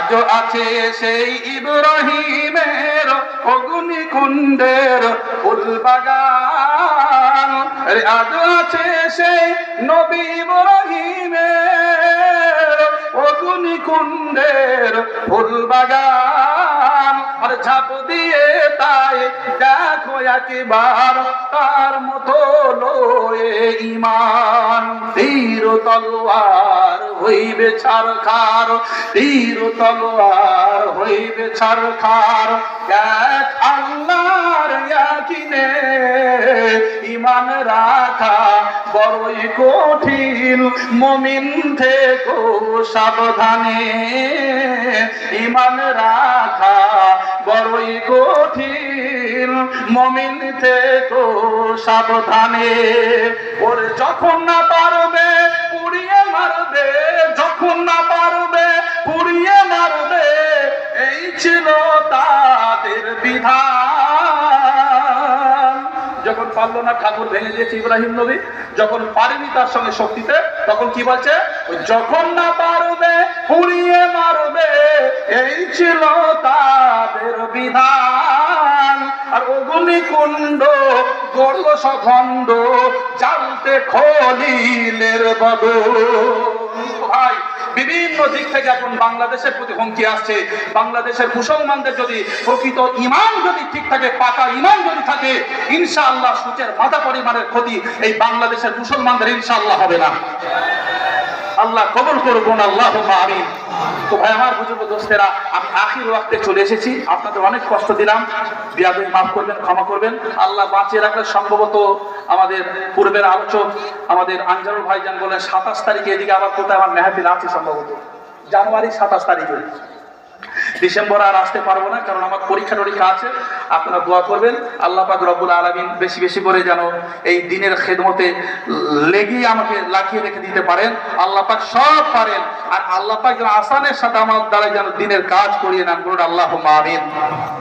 আজও আছে সেই ইব্রাহিমের অগ্নিকুণ্ডের ফুল বাগান আরে আজও আছে সেই নবী ইব্রাহিমের অগ্নিকুণ্ডের ফুল বাগান আর, ঝাঁপ দিয়ে একবার তার মতো লয়ে ইমান তীর তলোয়ার হইবে ছাড় খার তীর তলোয়ার হইবে ছাড় খার এক আল্লাহর ইয়াকিনে ইমান রাখা বড়ই কঠিন, মমিন থেকো সাবধানে। ইমান রাখা মমিন থেকো সাবধানে। ওরে যখন না পারবে, পুড়িয়ে মারবে, যখন না পারবে, পুড়িয়ে মারবে, এই ছিল তাদের বিধান। যখন পারল না ঠাকুর ভেঙে দিয়েছে ইব্রাহিম নবী, যখন পারেনি তার সঙ্গে শক্তিতে, তখন কি বলছে? যখন না পারবে, পুড়িয়ে মারবে, এই ছিল তাদের কুণ্ড গড়ল সখণ্ড জানতে খলিলের বদল ভাই, বিভিন্ন দিক থেকে এখন বাংলাদেশের প্রতি হুমকি আসছে। বাংলাদেশের মুসলমানদের যদি প্রকৃত ইমান যদি ঠিক থাকে, পাকা ইমান যদি থাকে, ইনশাআল্লাহ সূচের মাথা পরিমাণের ক্ষতি এই বাংলাদেশের মুসলমানদের ইনশাআল্লাহ হবে না। আল্লাহ কবল করব না আল্লাহ আমিন। তো ভাই, আমার বুঝব দোস্তেরা, আমি আখির ওয়াক্তে চলে এসেছি। আপনাদের অনেক কষ্ট দিলাম। বিয়াদের মাফ করবেন, ক্ষমা করবেন। আল্লাহ বাঁচিয়ে রাখলে সম্ভবত আমাদের পূর্বের আলোচক, আমাদের আঞ্জারুল ভাইজান বলেন, সাতাশ তারিখে এদিকে আবার কোথায় আমার মেহাতিল আছে সম্ভবত। জানুয়ারি সাতাশ তারিখে। ডিসেম্বর আর আসতে পারব না, কারণ আমার পরীক্ষা টরীক্ষা আছে। আপনারা দোয়া করবেন। আল্লাহ পাক রব্বুল আলমিন বেশি বেশি করে যেন এই দিনের খেদমতে লেগেই আমাকে লাগিয়ে রেখে দিতে পারেন। আল্লাহ পাক সব পারেন। আর আল্লাহ পাক আসানের সাথে আমার দ্বারা যেন দিনের কাজ করিয়ে নেন। আল্লাহ আমিন।